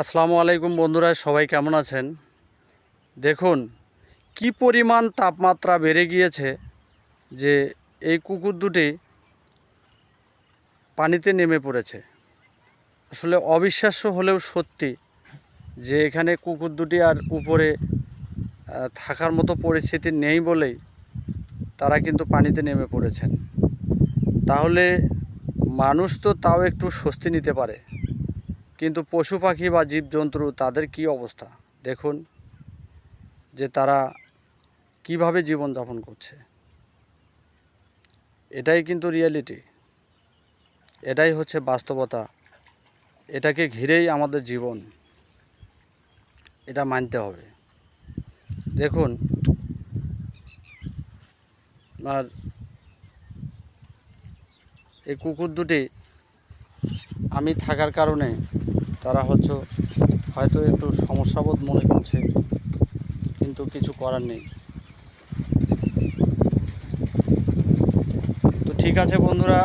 আসসালামু আলাইকুম বন্ধুরা, সবাই কেমন আছেন? দেখুন, কি পরিমাণ তাপমাত্রা বেড়ে গিয়েছে যে এই কুকুর দুটি পানিতে নেমে পড়েছে। আসলে অবিশ্বাস্য হলেও সত্যি যে এখানে কুকুর দুটি আর উপরে থাকার মতো পরিস্থিতি নেই বলেই তারা কিন্তু পানিতে নেমে পড়েছেন। তাহলে মানুষ তো তাও একটু স্বস্তি নিতে পারে। কিন্তু পশু পাখি বা জীবজন্তু, তাদের কি অবস্থা? দেখুন যে তারা কীভাবে জীবনযাপন করছে। এটাই কিন্তু রিয়েলিটি এটাই হচ্ছে বাস্তবতা। এটাকে ঘিরেই আমাদের জীবন। এটা মানতে হবে। দেখুন, আর এই কুকুর দুটি আমি থাকার কারণে তারা হচ্ছে হয়তো একটু সমস্যাবোধ মনে করছে, কিন্তু কিছু করার নেই। তো ঠিক আছে বন্ধুরা,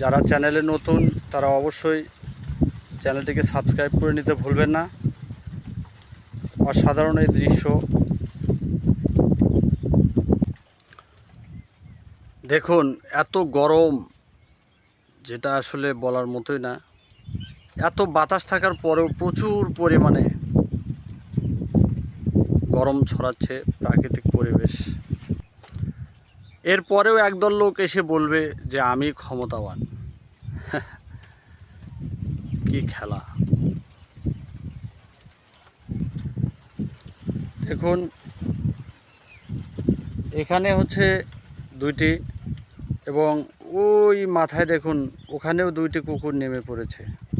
যারা চ্যানেলে নতুন, তারা অবশ্যই চ্যানেলটিকে সাবস্ক্রাইব করে নিতে ভুলবেন না। অসাধারণ এই দৃশ্য। দেখুন, এত গরম, যেটা আসলে বলার মতোই না। এত বাতাস থাকার পরেও প্রচুর পরিমাণে গরম ছড়াচ্ছে প্রাকৃতিক পরিবেশ। এরপরেও একদল লোক এসে বলবে যে আমি ক্ষমতাবান। কি খেলা। দেখুন, এখানে হচ্ছে দুইটি এবং ওই মাথায় দেখুন, ওখানেও দুইটি কুকুর নেমে পড়েছে।